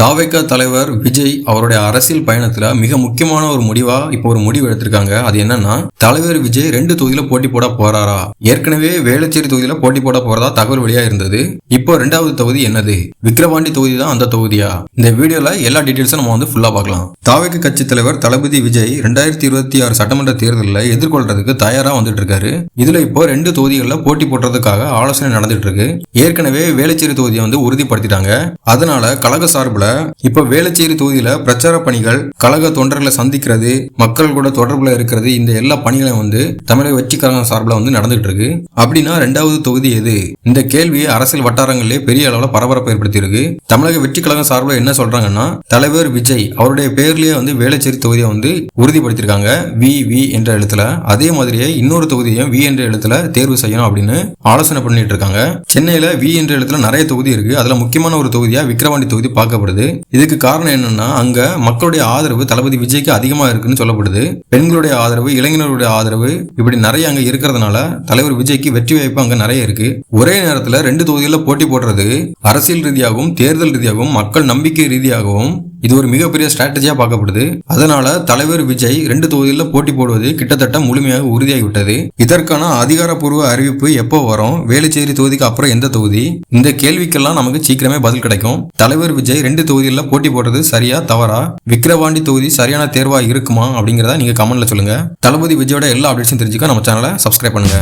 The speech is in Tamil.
தாவேக்கா தலைவர் விஜய் அவருடைய அரசியல் பயணத்துல மிக முக்கியமான ஒரு முடிவா இப்போ ஒரு முடிவு எடுத்திருக்காங்க. அது என்னன்னா தலைவர் விஜய் ரெண்டு தொகுதியில போட்டி போட போறாரா? ஏற்கனவே வேளச்சேரி தொகுதியில போட்டி போட போறதா தகவல் வெளியா இருந்தது. இப்போ ரெண்டாவது தொகுதி என்னது? விக்ரவாண்டி தொகுதி தான் அந்த தொகுதியா? இந்த வீடியோல எல்லா டீடைல்ஸும் நம்ம வந்து ஃபுல்லா பார்க்கலாம். தாவேக்க கட்சி தலைவர் தளபதி விஜய் ரெண்டாயிரத்தி இருபத்தி ஆறு சட்டமன்ற தேர்தலில் எதிர்கொள்றதுக்கு தயாரா வந்துட்டு இருக்காரு. இதுல இப்போ ரெண்டு தொகுதிகளில் போட்டி போடுறதுக்காக ஆலோசனை நடந்துட்டு இருக்கு. ஏற்கனவே வேளச்சேரி தொகுதியை வந்து உறுதிப்படுத்திட்டாங்க. அதனால கழக சார்பில் இப்ப வேளச்சேரி தொகுதியில பிரச்சார பணிகள் கழக தொண்டர்களை சந்திக்கிறது மக்கள் கூட தொடர்புல இருக்கிறது இந்த எல்லா பணிகளையும் வந்து தமிழக வெற்றி கழகம் சார்பில் வந்து நடந்துட்டு இருக்கு. அப்படின்னா ரெண்டாவது தொகுதி எது? இந்த கேள்வியை அரசியல் வட்டாரங்களிலே பெரிய அளவில் பரபரப்பு ஏற்படுத்தி இருக்கு தமிழக வெற்றி கழகம் சார்பில் என்ன சொல்றாங்கன்னா தலைவர் விஜய் அவருடைய பேர்லயே வந்து வேளச்சேரி தொகுதியை வந்து உறுதிப்படுத்தியிருக்காங்க. வி வி என்ற எழுத்துல. அதே மாதிரியே இன்னொரு தொகுதியையும் வி என்ற எழுத்துல தேர்வு செய்யணும் அப்படின்னு ஆலோசனை பண்ணிட்டு இருக்காங்க. சென்னையில வி என்ற எழுத்துல நிறைய தொகுதி இருக்கு. அதுல முக்கியமான ஒரு தொகுதியா விக்கிரவாண்டி தொகுதி பார்க்கப்படுது. இதுக்கு காரணம் என்னன்னா அங்க மக்களுடைய ஆதரவு தளபதி விஜய்க்கு அதிகமா இருக்குன்னு சொல்லப்படுது. பெண்களுடைய ஆதரவு இளைஞர்களுடைய ஆதரவு இப்படி நிறைய அங்க இருக்கிறதுனால தலைவர் விஜய்க்கு வெற்றி வாய்ப்பு அங்க நிறைய இருக்கு. ஒரே நேரத்துல ரெண்டு தொகுதியில போட்டி போடுறது அரசியல் ரீதியாகவும் தேர்தல் ரீதியாகவும் மக்கள் நம்பிக்கை ரீதியாகவும் இது ஒரு மிகப்பெரிய ஸ்ட்ராட்டஜியா பார்க்கப்படுது. அதனால தலைவர் விஜய் ரெண்டு தொகுதியில் போட்டி போடுவது கிட்டத்தட்ட முழுமையாக உறுதியாகிவிட்டது. இதற்கான அதிகாரப்பூர்வ அறிவிப்பு எப்போ வரும்? வேலுச்சேரி தொகுதிக்கு அப்புறம் எந்த தொகுதி? இந்த கேள்விக்கெல்லாம் நமக்கு சீக்கிரமே பதில் கிடைக்கும். தலைவர் விஜய் ரெண்டு தொகுதியில் போட்டி போடுறது சரியா தவறா? விக்கிரவாண்டி தொகுதி சரியான தேர்வா இருக்குமா அப்படிங்கிறத நீங்க கமெண்ட்ல சொல்லுங்க. தளபதி விஜயோட எல்லா அப்டேட்ஸும் தெரிஞ்சுக்க நம்ம சேனலை சப்ஸ்கிரைப் பண்ணுங்க.